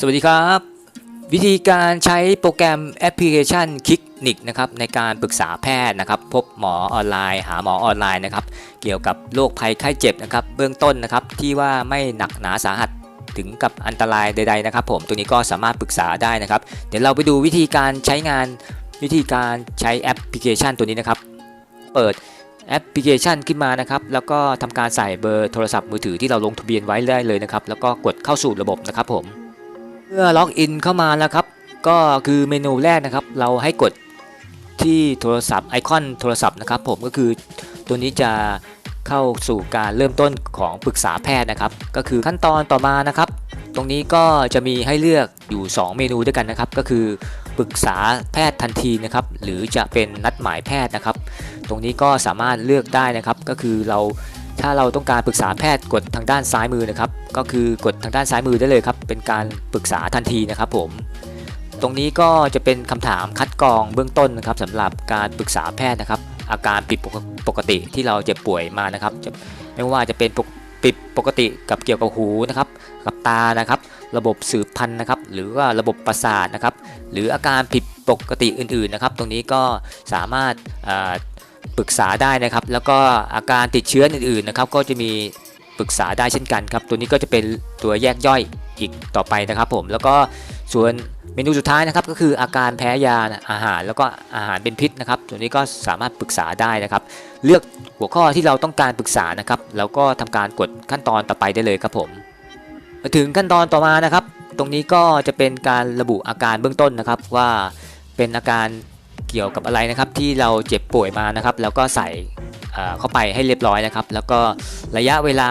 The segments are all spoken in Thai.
สวัสดีครับ วิธีการใช้โปรแกรมแอปพลิเคชันคลิกนิกนะครับในการปรึกษาแพทย์นะครับ พบหมอออนไลน์ หาหมอออนไลน์นะครับ เกี่ยวกับโรคภัยไข้เจ็บนะครับ เบื้องต้นนะครับที่ว่าไม่หนักหนาสาหัสถึงกับอันตรายใด ๆนะครับ ผมตัวนี้ก็สามารถปรึกษาได้นะครับ เดี๋ยวเราไปดูวิธีการใช้งานวิธีการใช้แอปพลิเคชันตัวนี้นะครับ เปิดแอปพลิเคชันขึ้นมานะครับ แล้วก็ทำการใส่เบอร์โทรศัพท์มือถือที่เราลงทะเบียนไว้ได้เลยนะครับ แล้วก็กดเข้าสู่ระบบนะครับผม เมื่อล็อกอินเข้ามาแล้วครับ ก็คือเมนูแรกนะครับ เราให้กดที่โทรศัพท์ไอคอนโทรศัพท์นะครับ ผมก็คือตัวนี้จะเข้าสู่การเริ่มต้นของปรึกษาแพทย์นะครับ ก็คือขั้นตอนต่อมานะครับ ตรงนี้ก็จะมีให้เลือกอยู่ 2 เมนูด้วยกันนะครับ ก็คือปรึกษาแพทย์ทันทีนะครับ หรือจะเป็นนัดหมายแพทย์นะครับ ตรงนี้ก็สามารถเลือกได้นะครับ ก็คือเรา ถ้าเราต้องการปรึกษาแพทย์กดทางด้านซ้ายมือนะครับ ก็คือกดทางด้านซ้ายมือได้เลยครับ เป็นการปรึกษาทันทีนะครับผม ตรงนี้ก็จะเป็นคำถามคัดกรองเบื้องต้นนะครับสำหรับการปรึกษาแพทย์นะครับ อาการผิดปกติที่เราเจ็บป่วยมานะครับไม่ว่าจะเป็นปกผิดปกติกับเกี่ยวกับหูนะครับ กับตานะครับ ระบบสืบพันธุ์นะครับ หรือว่าระบบประสาทนะครับ หรืออาการผิดปกติอื่นๆนะครับ ตรงนี้ก็สามารถ ปรึกษาได้นะครับ แล้วก็อาการติดเชื้ออื่นๆนะครับก็จะมีปรึกษาได้เช่นกันครับ ตัวนี้ก็จะเป็นตัวแยกย่อยอีกต่อไปนะครับผมแล้วก็ส่วนเมนูสุดท้ายนะครับก็คืออาการแพ้ยาอาหารแล้วก็อาหารเป็นพิษนะครับตัวนี้ก็สามารถปรึกษาได้นะครับ เลือกหัวข้อที่เราต้องการปรึกษานะครับ แล้วก็ทำการกดขั้นตอนต่อไปได้เลยครับผมมาถึงขั้นตอนต่อมานะครับ ตรงนี้ก็จะเป็นการระบุอาการเบื้องต้นนะครับว่าเป็นอาการ เกี่ยวกับอะไรนะครับที่เราเจ็บป่วยมานะครับ แล้วก็ใส่เข้าไปให้เรียบร้อยนะครับ แล้วก็ระยะเวลา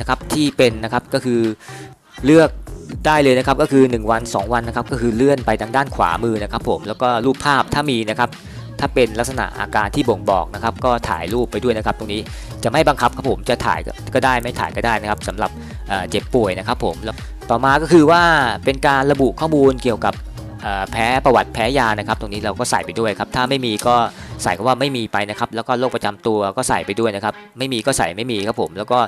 นะครับที่เป็นนะครับก็คือเลือกได้เลยนะครับก็คือ 1 วัน 2 วันนะครับก็คือเลื่อนไปทางด้านขวามือนะครับ ผมแล้วก็รูปภาพถ้ามีนะครับ ถ้าเป็นลักษณะอาการที่บ่งบอกนะครับ ก็ถ่ายรูปไปด้วยนะครับ ตรงนี้จะไม่บังคับครับผมจะถ่ายก็ได้ไม่ถ่ายก็ได้นะครับสำหรับเจ็บป่วยนะครับ ผมแล้วต่อมาก็คือว่าเป็นการระบุข้อมูลเกี่ยวกับ แพ้ประวัติแพ้ยานะครับตรงนี้เราก็ใส่ไปด้วยครับถ้าไม่มีก็ใส่คำว่าไม่มีไปนะครับแล้วก็โรคประจำตัวก็ใส่ไปด้วยนะครับไม่มีก็ใส่ไม่มีครับผม แล้วก็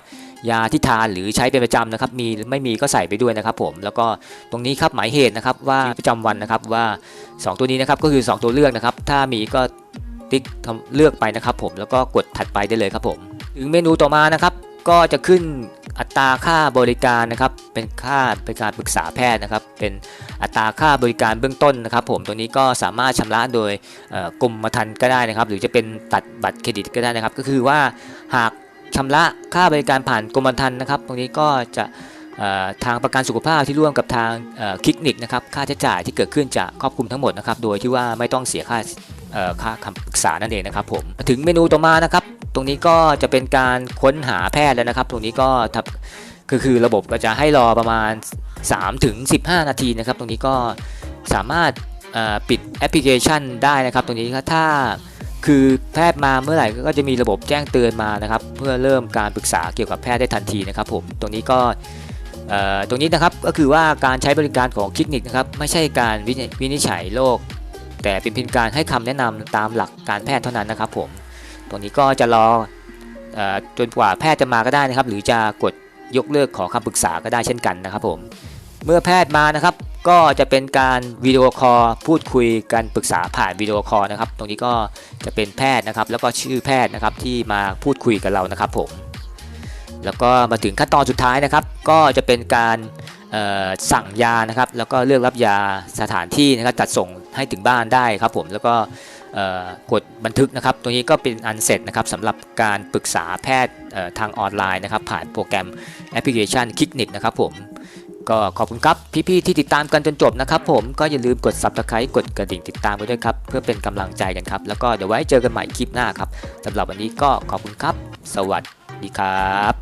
ยาที่ทานหรือใช้เป็นประจำนะครับมีไม่มีก็ใส่ไปด้วยนะครับผมแล้วก็ตรงนี้ครับหมายเหตุนะครับว่าประจำวันนะครับว่า 2 ตัวนี้นะครับก็คือ 2 ตัวเลือกนะครับถ้ามีก็ติ๊กเลือกไปนะครับผมแล้วก็กดถัดไปได้เลยครับผม ถึงเมนูต่อมานะครับ ก็จะขึ้นอัตราค่าบริการนะครับ เป็นค่าเป็นการปรึกษาแพทย์นะครับ เป็นอัตราค่าบริการเบื้องต้นนะครับ ผมตรงนี้ก็สามารถชำระโดยเอ่อกรมธรรม์ก็ได้นะครับ หรือจะเป็นตัดบัตรเครดิตก็ได้นะครับ ก็คือว่าหากชำระค่าบริการผ่านกรมธรรม์นะครับ ตรงนี้ก็จะทางประกันสุขภาพที่ร่วมกับทางคลินิกนะครับค่าใช้จ่ายที่เกิดขึ้นจะครอบคลุมทั้งหมดนะครับ โดยที่ว่าไม่ต้องเสียค่าค่าคำปรึกษานั่นเองนะครับผมถึงเมนูต่อมานะครับ ตรงนี้ก็จะเป็นการค้นหาแพทย์แล้วนะครับ ตรงนี้ก็ทำคือคือระบบก็จะให้รอประมาณ3ถึง15นาทีนะครับ ตรงนี้ก็สามารถปิดแอปพลิเคชันได้นะครับ ตรงนี้ครับถ้าคือแพทย์มาเมื่อไหร่ก็จะมีระบบแจ้งเตือนมานะครับ เพื่อเริ่มการปรึกษาเกี่ยวกับแพทย์ได้ทันทีนะครับ ผมตรงนี้ก็ตรงนี้นะครับก็คือว่าการใช้บริการของคลินิกนะครับไม่ใช่การวินิวินิจฉัยโรคแต่เป็นเพียงการให้คำแนะนำตามหลักการแพทย์เท่านั้นนะครับผม ตรงนี้ก็จะรออจนกว่าแพทย์จะมาก็ได้นะครับ หรือจะกดยกเลิกขอคำปรึกษาก็ได้เช่นกันนะครับผมเมื่อแพทย์มานะครับ ก็จะเป็นการวิดีโอคอลพูดคุยกันปรึกษาผ่านวิดีโอคอลนะครับ ตรงนี้ก็จะเป็นแพทย์นะครับ แล้วก็ชื่อแพทย์นะครับที่มาพูดคุยกับเรานะครับผมแล้วก็มาถึงขั้นตอนสุดท้ายนะครับ ก็จะเป็นการสั่งยานะครับ แล้วก็เลือกรับยาสถานที่นะครับจัดส่งให้ถึงบ้านได้ครับผมแล้วก็ กดบันทึกนะครับตรงนี้ก็เป็นอันเสร็จนะครับสำหรับการปรึกษาแพทย์ทางออนไลน์นะครับ ผ่านโปรแกรมแอปพลิเคชันคลิกนิกนะครับผมก็ขอบคุณครับ พี่ๆที่ติดตามกันจนจบนะครับผมก็อย่าลืมกด subscribe กดกระดิ่งติดตามไปด้วยครับ เพื่อเป็นกำลังใจกันครับ แล้วก็เดี๋ยวไว้เจอกันใหม่คลิปหน้าครับสำหรับวันนี้ก็ขอบคุณครับ สวัสดีครับ